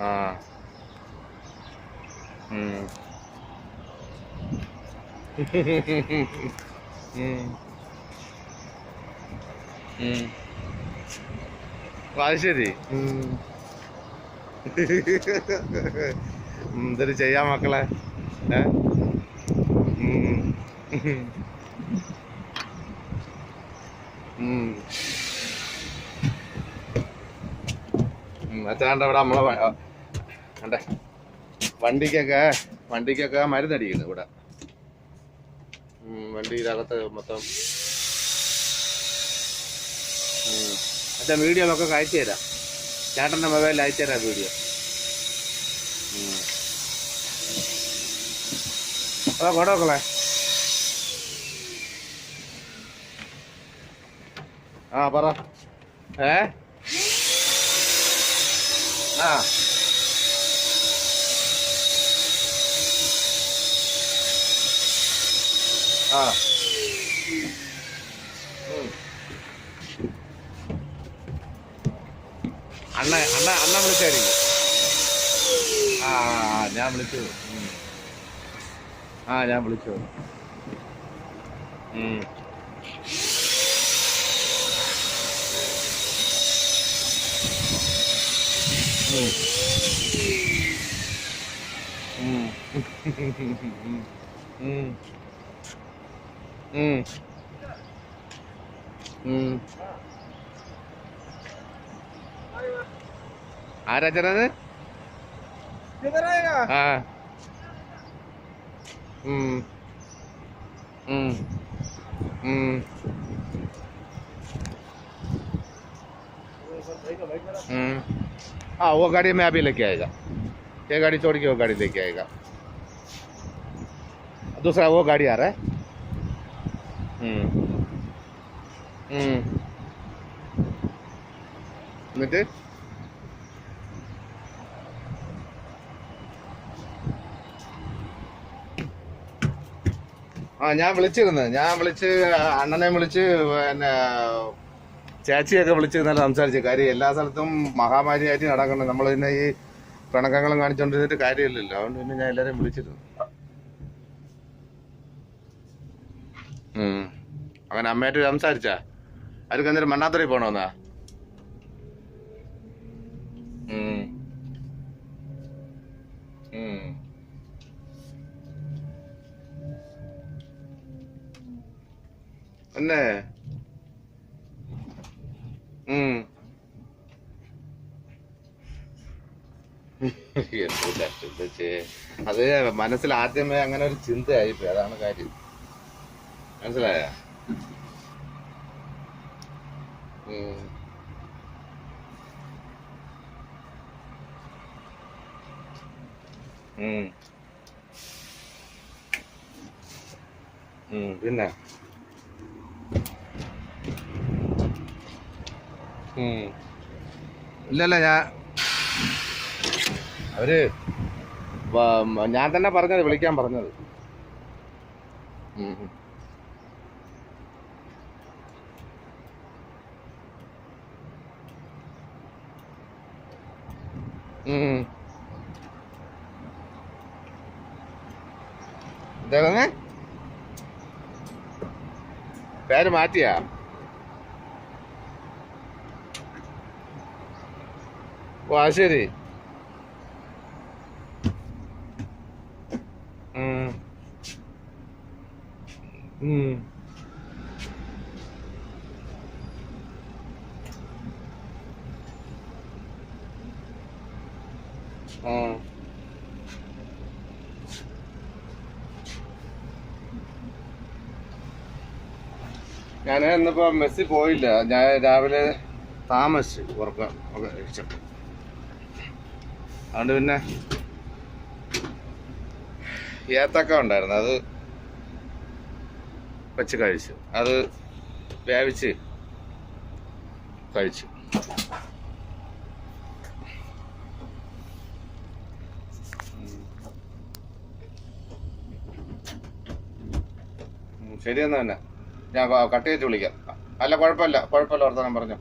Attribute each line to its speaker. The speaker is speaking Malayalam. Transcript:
Speaker 1: ആ. ശരി. ഇതൊരു ചെയ്യാ മക്കളെ? ഏ? ഉം. അച്ഛാണ്ട് ഇവിടെ നമ്മളെ കണ്ടേ? വണ്ടിക്കൊക്കെ വണ്ടിക്കൊക്കെ മരുന്നടിക്കുന്നു ഇവിടെ. വണ്ടിയിലകത്ത് മൊത്തം. അച്ഛൻ വീഡിയോ ഒക്കെ അയച്ചു തരാം. ചേട്ടന്റെ മൊബൈലിൽ അയച്ചു തരാം വീഡിയോ. അതാ കൊടമക്കളെ ആ പറ. ഏ? ആ. ആ. അണ്ണ അണ്ണ അണ്ണ വിളിച്ചായിരിക്കും. ആ, ഞാൻ വിളിച്ചു. ആ ഞാൻ വിളിച്ചു. आ रहा जरा ना किधर आएगा? हाँ। हम्म। हम्म। हम्म। हम्म। हाँ वो गाड़ी में अभी लेके आएगा ये गाड़ी छोड़ के वो गाड़ी लेके आएगा दूसरा वो गाड़ी आ रहा है हम्म हम्म എന്നിട്ട് ആ ഞാൻ വിളിച്ചിരുന്നു ഞാൻ വിളിച്ച് അണ്ണനെ വിളിച്ച് പിന്നെ ചേച്ചിയൊക്കെ വിളിച്ച് ഇന്നലെ സംസാരിച്ചു കാര്യം എല്ലാ സ്ഥലത്തും മഹാമാരിയായിട്ട് നടക്കണം നമ്മൾ പിന്നെ ഈ പിണക്കങ്ങളും കാണിച്ചോണ്ടിരുന്നിട്ട് കാര്യമില്ലല്ലോ. അതുകൊണ്ട് പിന്നെ ഞാൻ എല്ലാരെയും വിളിച്ചിരുന്നു. അങ്ങനെ അമ്മയായിട്ട് സംസാരിച്ചാ? അവർക്ക് എന്തൊരു മണ്ണാത്തറി പോണോന്നാ. പിന്നെ എന്താ ചെയ്യ? അത് മനസ്സിൽ ആദ്യമേ അങ്ങനെ ഒരു ചിന്തയായിപ്പോയി. അതാണ് കാര്യം. മനസ്സിലായ? പിന്നെ? ഇല്ലല്ല ഞാൻ അവർ ഞാൻ തന്നെ പറഞ്ഞത് വിളിക്കാൻ പറഞ്ഞത്. ഇതെങ്ങനെ പേര് മാറ്റിയാ? ഓ അത് ശരി. ഞാൻ ഇന്നിപ്പോ മെസ്സി പോയില്ല. ഞാൻ രാവിലെ താമസിച്ചു ഉറക്കം ഒക്കെ അതുകൊണ്ട് പിന്നെ ഏത്തക്ക ഉണ്ടായിരുന്നു. അത് വെച്ച് കഴിച്ചു. അത് വേവിച്ച് കഴിച്ചു. ശരിയെന്നാ പിന്നെ. ഞാൻ കട്ട് ചെയ്തിട്ട് വിളിക്കാം. അല്ല കുഴപ്പമില്ല. കുഴപ്പമില്ല വർത്തമാനം പറഞ്ഞു.